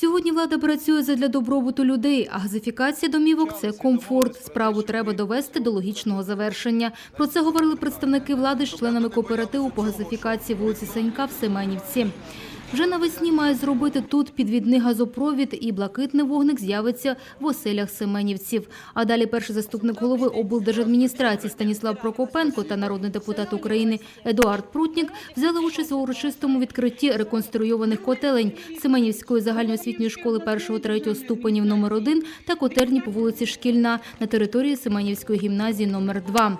Сьогодні влада працює задля добробуту людей, а газифікація домівок це комфорт. Справу треба довести до логічного завершення. Про це говорили представники влади з членами кооперативу по газифікації вулиці Санька в Семенівці. Вже навесні має зробити тут підвідний газопровід і блакитний вогник з'явиться в оселях семенівців. А далі перший заступник голови облдержадміністрації Станіслав Прокопенко та народний депутат України Едуард Прутнік взяли участь у урочистому відкритті реконструйованих котелень Семенівської загальноосвітньої школи 1-3 ступенів номер 1 та котельні по вулиці Шкільна на території Семенівської гімназії номер 2.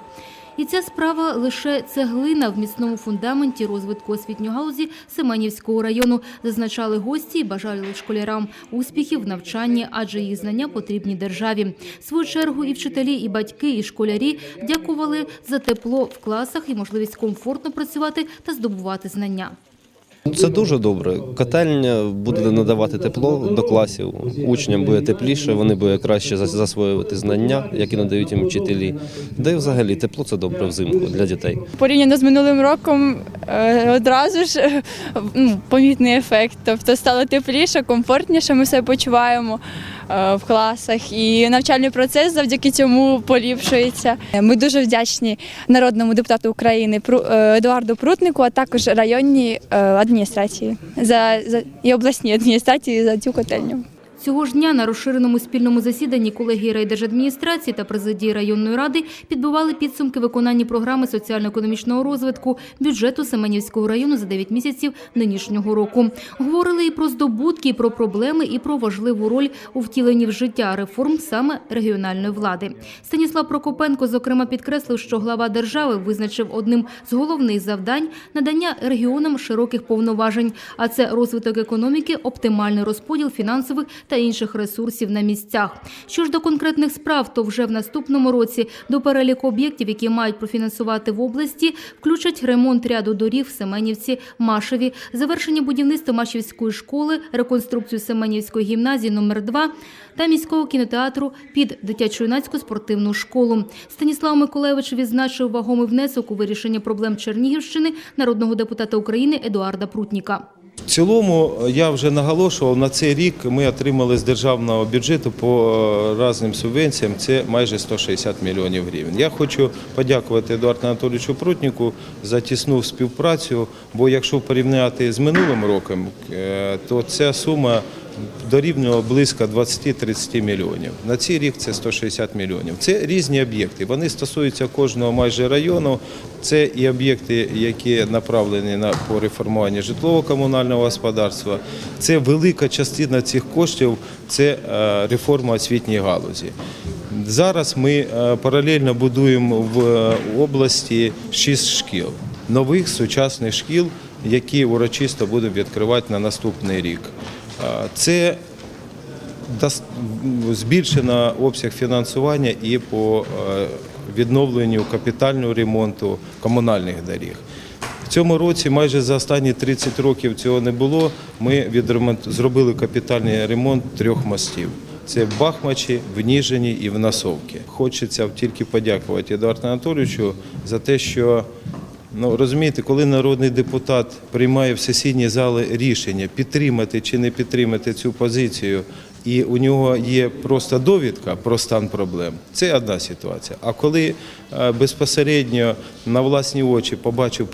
І ця справа лише цеглина в міцному фундаменті розвитку освітньої галузі Семенівського району, зазначали гості і бажали школярам успіхів в навчанні, адже їх знання потрібні державі. В свою чергу і вчителі, і батьки, і школярі дякували за тепло в класах і можливість комфортно працювати та здобувати знання. Це дуже добре. Котельня буде надавати тепло до класів. Учням буде тепліше, вони будуть краще зас- засвоювати знання, які надають їм вчителі. Да й взагалі тепло це добре взимку для дітей. Порівняно з минулим роком е, одразу ж ну, помітний ефект. Тобто стало тепліше, комфортніше, ми себе почуваємо в класах, і навчальний процес завдяки цьому поліпшується. Ми дуже вдячні народному депутату України е, Едуарду Прутнику, а також районній е, адміністрації за, за і обласній адміністрації за цю котельню. Цього ж дня на розширеному спільному засіданні колегії райдержадміністрації та президії районної ради підбивали підсумки виконання програми соціально-економічного розвитку бюджету Семенівського району за 9 місяців нинішнього року. Говорили і про здобутки, і про проблеми, і про важливу роль у втіленні в життя реформ саме регіональної влади. Станіслав Прокопенко, зокрема, підкреслив, що глава держави визначив одним з головних завдань надання регіонам широких повноважень, а це розвиток економіки, оптимальний розподіл фінансових та інших ресурсів на місцях. Що ж до конкретних справ, то вже в наступному році до переліку об'єктів, які мають профінансувати в області, включать ремонт ряду доріг в Семенівці, Машеві, завершення будівництва Машівської школи, реконструкцію Семенівської гімназії номер 2 та міського кінотеатру під дитячо-юнацьку спортивну школу. Станіслав Миколаєвич відзначив вагомий внесок у вирішення проблем Чернігівщини народного депутата України Едуарда Прутніка. В цілому я вже наголошував, на цей рік ми отримали з державного бюджету по е, різним субвенціям, це майже 160 мільйонів гривень. Я хочу подякувати Едуарду Анатолійовичу Прутніку за тісну співпрацю, бо якщо порівняти з минулим роком, е, то ця сума дорівнювала близько 20-30 мільйонів. На цей рік це 160 мільйонів. Це різні об'єкти. Вони стосуються кожного майже району. Це і об'єкти, які направлені на по реформуванню житлово-комунального господарства. Це велика частина цих коштів це е, реформа освітньої галузі. Зараз ми е, паралельно будуємо в е, області шість шкіл, нових сучасних шкіл, які урочисто будемо відкривати на наступний рік. Це збільшено обсяг фінансування і по е, відновленню капітального ремонту комунальних доріг. В цьому році майже за останні 30 років цього не було. Ми відремонт... зробили капітальний ремонт трьох мостів. Це в Бахмачі, в Ніжині і в Насовці. Хочеться тільки подякувати Едуарду Анатолійовичу за те, що Ну розумієте, коли народний депутат приймає в сесійній залі рішення підтримати чи не підтримати цю позицію, і у нього є просто довідка про стан проблем, це одна ситуація. А коли е, безпосередньо на власні очі побачив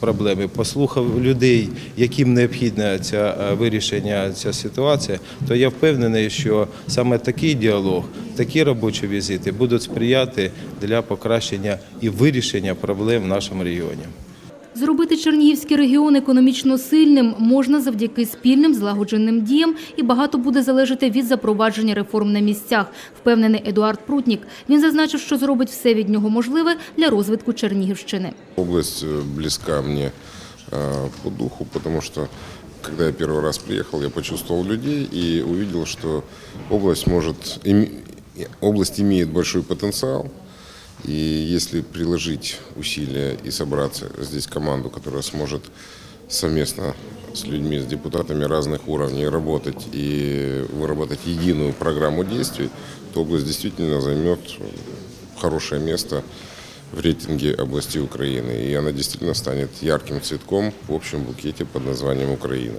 проблеми, послухав людей, яким необхідне ця е, вирішення ця ситуація, то я впевнений, що саме такий діалог, такі робочі візити будуть сприяти для покращення і вирішення проблем в нашому регіоні. Зробити Чернігівський регіон економічно сильним можна завдяки спільним злагодженим діям, і багато буде залежати від запровадження реформ на місцях, впевнений Едуард Прутнік. Він зазначив, що зробить все від нього можливе для розвитку Чернігівщини. Область э, близка мне э, по духу, потому что когда я первый раз приехал, я почувствовал людей и увидел, что область может, име- область имеет большой потенциал. И если приложить усилия и собраться здесь команду, которая сможет совместно с людьми, с депутатами разных уровней работать и выработать единую программу действий, то область действительно займет хорошее место в рейтинге областей Украины. И она действительно станет ярким цветком в общем букете под названием Украина.